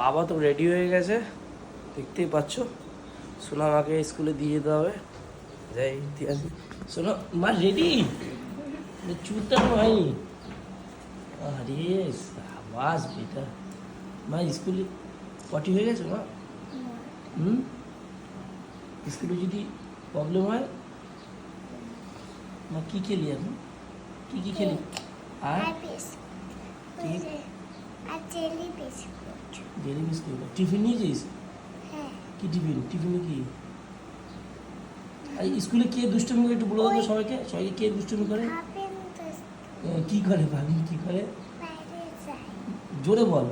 বাবা তো রেডি হয়ে গেছে। দেখতেই পাচ্ছ। সোনা মাকে স্কুলে দিয়ে যেতে হবে। যাই আসি শোনো মা রেডি চুলটা হয়নি আরে আওয়াজ বেটা। মা, স্কুলে পটি হয়ে গেছে, মা? হুম? স্কুলে যদি প্রবলেম হয়? মা, কী খেলি এখন? কী কী খেলি? আর আর বিস্কুট কি? আর জেলি বিস্কুট টিফিন নিয়েছিস হ্যাঁ। কি টিফিন টিফিনে কি? আর স্কুলে কে দুষ্টুমি করে? একটু বলে দেবো সবাইকে। সবাইকে কে দুষ্টুমি করে? ভাবেন কি করে ভাবি কি করে? জোরে বল।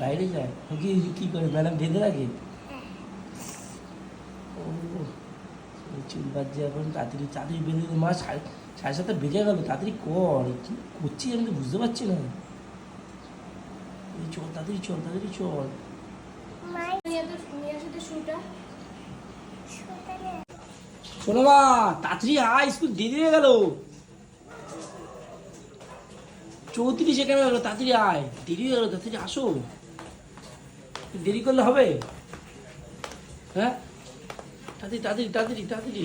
বাইরে যায়। কি কি করে? ম্যাডাম বেঁধে রাখে? হ্যাঁ। ও চুল বাজছে এখন। তাড়াতাড়ি তাড়াতাড়ি বেঁধে। মা সাড়ে সাড়ে সাতটা বেজে গেল। তাড়াতাড়ি কর। কি করছি আমি তো বুঝতে পারছি না। চল তাড়াতাড়ি চল তাড়াতাড়ি চল শোনো মা তাড়াতাড়ি আয় স্কুল দেরি হয়ে গেল চৌত্রিশে কেন গেলো তাড়াতাড়ি আয় দেরি হয়ে গেল তাড়াতাড়ি আসো দেরি করলে হবে হ্যাঁ তাড়াতাড়ি তাড়াতাড়ি তাড়াতাড়ি তাড়াতাড়ি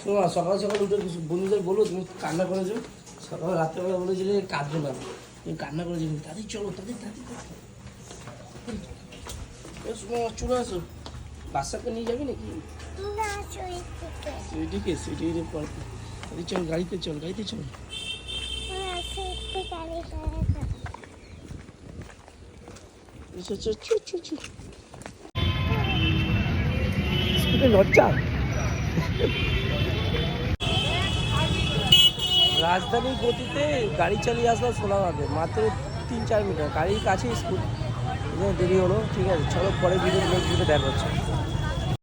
শোনো সকাল সকাল উঠে বন্ধুদের বলো তুমি কান্না করেছ সকাল রাত্রেবেলা বলেছিলে কাঁদবে না। তুমি কান্না করেছ কিন্তু তাড়াতাড়ি চলো। এসো মা, চলে আসো। বাচ্চাকে নিয়ে যাবি নাকি? সুইটিকে সুইটিকে পর। তাহলে চল গাড়িতে চল গাড়িতে চল। লজ্জা? রাজধানীর গতিতে গাড়ি চালিয়ে আসলাম হবে মাত্র তিন চার মিটার। গাড়ির কাছে স্কুল দেরি হলো, ঠিক আছে, চলো পরে ভিডিও দেখা হচ্ছে।